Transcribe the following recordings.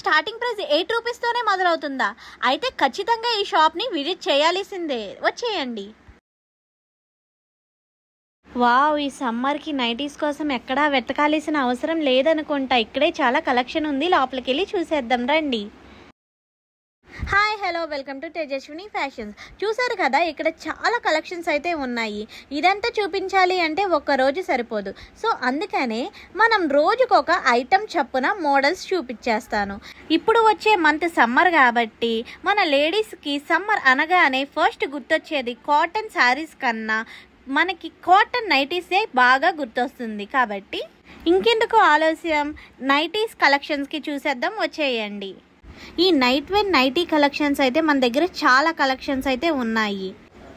Starting price eight రూపీస్తోనే మొదలవుతుందా? అయితే ఖచ్చితంగా ఈ షాప్ని విజిట్ చేయాల్సిందే. వచ్చేయండి. వావ్ ఈ సమ్మర్కి నైటీస్ కోసం ఎక్కడా వెతకాల్సిన అవసరం లేదనుకుంటా. ఇక్కడే చాలా కలెక్షన్ ఉంది. లోపలికి వెళ్ళి చూసేద్దాం రండి. Hi hello welcome to Tejaswini fashions చూసారు కదా ఇక్కడ చాలా కలెక్షన్స్ అయితే ఉన్నాయి. ఇదంతా చూపించాలి అంటే ఒక్క రోజు సరిపోదు. సో అందుకనే మనం రోజుకొక ఐటెం చప్పున మోడల్స్ చూపించేస్తాను ఇప్పుడు వచ్చే మంత్ సమ్మర్ కాబట్టి మన లేడీస్కి సమ్మర్ అనగానే ఫస్ట్ గుర్తొచ్చేది కాటన్ శారీస్ కన్నా మనకి కాటన్ నైటీసే బాగా గుర్తొస్తుంది కాబట్టి ఇంకెందుకు ఆలస్యం? నైటీస్ కలెక్షన్స్కి చూసేద్దాం వచ్చేయండి. ఈ నైట్ వేర్ నైటీ కలెక్షన్స్ అయితే మన దగ్గర చాలా కలెక్షన్స్ అయితే ఉన్నాయి.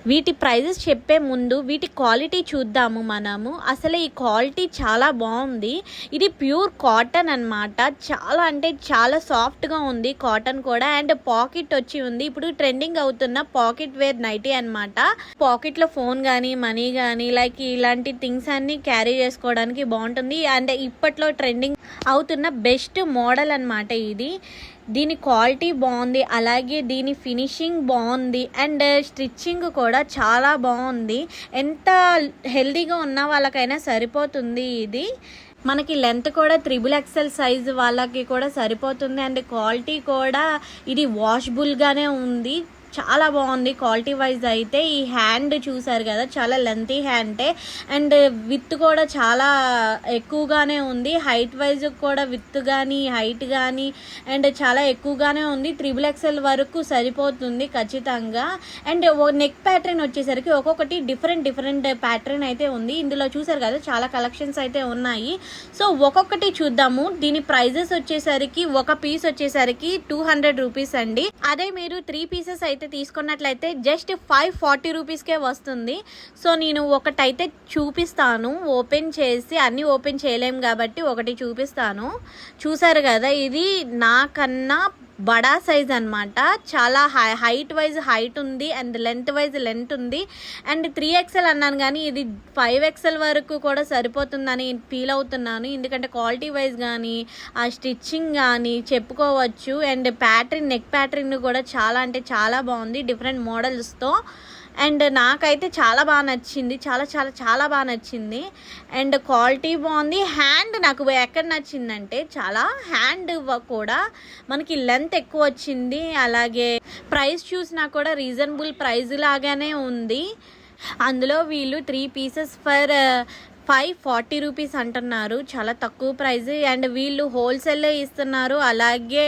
వీటి ప్రైజెస్ చెప్పే ముందు వీటి క్వాలిటీ చూద్దాము మనము. అసలు ఈ క్వాలిటీ చాలా బాగుంది. ఇది ప్యూర్ కాటన్ అన్నమాట. చాలా అంటే చాలా సాఫ్ట్గా ఉంది కాటన్ కూడా. అండ్ పాకెట్ వచ్చి ఉంది. ఇప్పుడు ట్రెండింగ్ అవుతున్న పాకెట్ వేర్ నైటీ అనమాట పాకెట్లో ఫోన్ కానీ మనీ కానీ లైక్ ఇలాంటి థింగ్స్ అన్ని క్యారీ చేసుకోవడానికి బాగుంటుంది. అండ్ ఇప్పట్లో ట్రెండింగ్ అవుతున్న బెస్ట్ మోడల్ అనమాట ఇది. దీని క్వాలిటీ బాగుంది అలాగే దీని ఫినిషింగ్ బాగుంది అండ్ స్టిచ్చింగ్ కూడా చాలా బాగుంది. ఎంత హెల్దీగా ఉన్న వాళ్ళకైనా సరిపోతుంది ఇది. మనకి లెంత్ కూడా త్రిబుల్ ఎక్సెల్ సైజ్ వాళ్ళకి కూడా సరిపోతుంది అండ్ క్వాలిటీ కూడా ఇది వాషబుల్గానే ఉంది. చాలా బాగుంది. క్వాలిటీ వైజ్ అయితే ఈ హ్యాండ్ చూసారు కదా చాలా లెంతీ హ్యాండే అండ్ విత్ కూడా చాలా ఎక్కువగానే ఉంది. హైట్ వైజ్ కూడా విత్ కానీ హైట్ కానీ అండ్ చాలా ఎక్కువగానే ఉంది. త్రిబుల్ ఎక్స్ఎల్ వరకు సరిపోతుంది ఖచ్చితంగా. అండ్ నెక్ ప్యాటర్న్ వచ్చేసరికి ఒక్కొక్కటి డిఫరెంట్ డిఫరెంట్ ప్యాటర్న్ అయితే ఉంది. ఇందులో చూసారు కదా చాలా కలెక్షన్స్ అయితే ఉన్నాయి. సో ఒక్కొక్కటి చూద్దాము. దీని ప్రైజెస్ వచ్చేసరికి ఒక పీస్ వచ్చేసరికి టూ హండ్రెడ్ రూపీస్ అండి. అదే మీరు త్రీ పీసెస్ అయితే తీసుకున్నట్లయితే జస్ట్ ఫైవ్ ఫార్టీ రూపీస్కే వస్తుంది. సో నేను ఒకటైతే చూపిస్తాను. ఓపెన్ చేసి అన్నీ ఓపెన్ చేయలేము కాబట్టి ఒకటి చూపిస్తాను. చూసారు కదా ఇది నాకన్నా బడా సైజ్ అనమాట చాలా హై హైట్ వైజ్ హైట్ ఉంది అండ్ లెంత్ వైజ్ లెంత్ ఉంది. అండ్ త్రీ ఎక్స్ఎల్ అన్నాను కానీ ఇది ఫైవ్ ఎక్స్ఎల్ వరకు కూడా సరిపోతుందని ఫీల్ అవుతున్నాను. ఎందుకంటే క్వాలిటీ వైజ్ కానీ ఆ స్టిచ్చింగ్ కానీ చెప్పుకోవచ్చు. అండ్ ప్యాటర్న్ నెక్ ప్యాటర్న్ కూడా చాలా అంటే చాలా బాగుంది. డిఫరెంట్ మోడల్స్తో అండ్ నాకైతే చాలా బాగా నచ్చింది. చాలా చాలా చాలా బాగా నచ్చింది. అండ్ క్వాలిటీ బాగుంది. హ్యాండ్ నాకు ఎక్కడ నచ్చిందంటే చాలా హ్యాండ్ కూడా మనకి లెంత్ ఎక్కువ వచ్చింది. అలాగే ప్రైస్ చూసినా కూడా రీజనబుల్ ప్రైస్ లాగానే ఉంది. అందులో వీళ్ళు three pieces for five forty rupees అంటున్నారు. చాలా తక్కువ ప్రైస్. అండ్ వీళ్ళు హోల్సేల్ ఇస్తున్నారు. అలాగే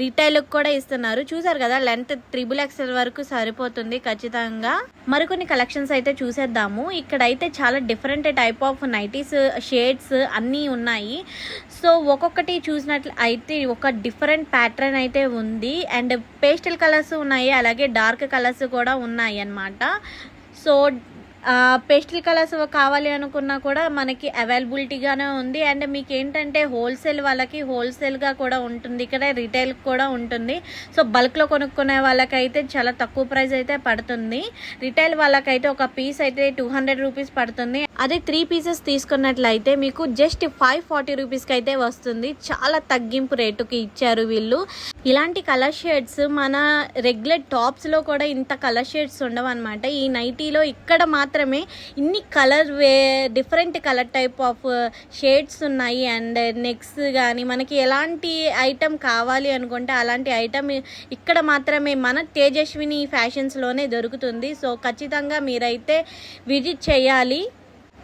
రీటైల్కి కూడా ఇస్తున్నారు. చూసారు కదా లెంత్ త్రిబుల్ ఎక్స్ఎల్ వరకు సరిపోతుంది ఖచ్చితంగా. మరికొన్ని కలెక్షన్స్ అయితే చూసేద్దాము. ఇక్కడైతే చాలా different type of nighties shades అన్నీ ఉన్నాయి. సో ఒక్కొక్కటి చూసినట్లు అయితే ఒక డిఫరెంట్ ప్యాటర్న్ అయితే ఉంది. అండ్ పేస్టల్ కలర్స్ ఉన్నాయి. అలాగే డార్క్ కలర్స్ కూడా ఉన్నాయి అన్నమాట. సో పేస్టల్ కలర్స్ కావాలి అనుకున్నా కూడా మనకి అవైలబిలిటీగానే ఉంది. అండ్ మీకు ఏంటంటే హోల్సేల్ వాళ్ళకి హోల్సేల్గా కూడా ఉంటుంది. ఇక్కడ రిటైల్ కూడా ఉంటుంది. సో బల్క్లో కొనుక్కునే వాళ్ళకైతే చాలా తక్కువ ప్రైస్ అయితే పడుతుంది. రిటైల్ వాళ్ళకైతే ఒక పీస్ అయితే టూ హండ్రెడ్ రూపీస్ పడుతుంది. అదే త్రీ పీసెస్ తీసుకున్నట్లయితే మీకు జస్ట్ ఫైవ్ ఫార్టీ రూపీస్కి అయితే వస్తుంది. చాలా తగ్గింపు రేటుకి ఇచ్చారు వీళ్ళు. ఇలాంటి కలర్ షేడ్స్ మన రెగ్యులర్ టాప్స్లో కూడా ఇంత కలర్ షేడ్స్ ఉండవు అనమాట ఈ నైటీలో ఇక్కడ మాత్రమే ఇన్ని colour way different colour type of shades ఉన్నాయి. అండ్ నెక్స్ కానీ మనకి ఎలాంటి ఐటమ్ కావాలి అనుకుంటే అలాంటి ఐటమ్ ఇక్కడ మాత్రమే మన తేజస్విని ఫ్యాషన్స్లోనే దొరుకుతుంది. సో ఖచ్చితంగా మీరైతే విజిట్ చేయాలి.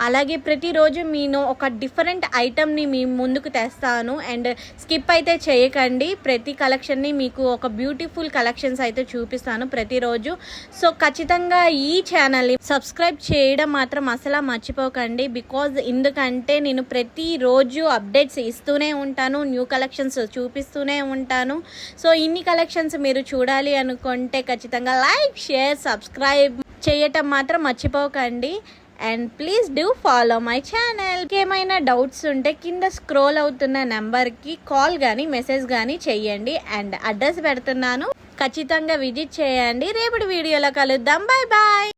అలాగే ప్రతిరోజు నేను ఒక డిఫరెంట్ ఐటమ్ని మీ ముందుకు తెస్తాను. అండ్ స్కిప్ అయితే చేయకండి. ప్రతి కలెక్షన్ని మీకు ఒక బ్యూటిఫుల్ కలెక్షన్స్ అయితే చూపిస్తాను ప్రతిరోజు. సో ఖచ్చితంగా ఈ ఛానల్ని సబ్స్క్రైబ్ చేయడం మాత్రం అసలు మర్చిపోకండి. బికాజ్ ఎందుకంటే నేను ప్రతిరోజు అప్డేట్స్ ఇస్తూనే ఉంటాను న్యూ కలెక్షన్స్ చూపిస్తూనే ఉంటాను. సో ఇన్ని కలెక్షన్స్ మీరు చూడాలి అనుకుంటే ఖచ్చితంగా లైక్ షేర్ సబ్స్క్రైబ్ చేయటం మాత్రం మర్చిపోకండి. And please do follow my channel ఏమైనా డౌట్స్ ఉంటే కింద స్క్రోల్ అవుతున్న నెంబర్కి కాల్ కానీ మెసేజ్ కానీ చెయ్యండి అండ్ అడ్రస్ పెడుతున్నాను. ఖచ్చితంగా విజిట్ చేయండి. రేపటి వీడియోలో కలుద్దాం. Bye bye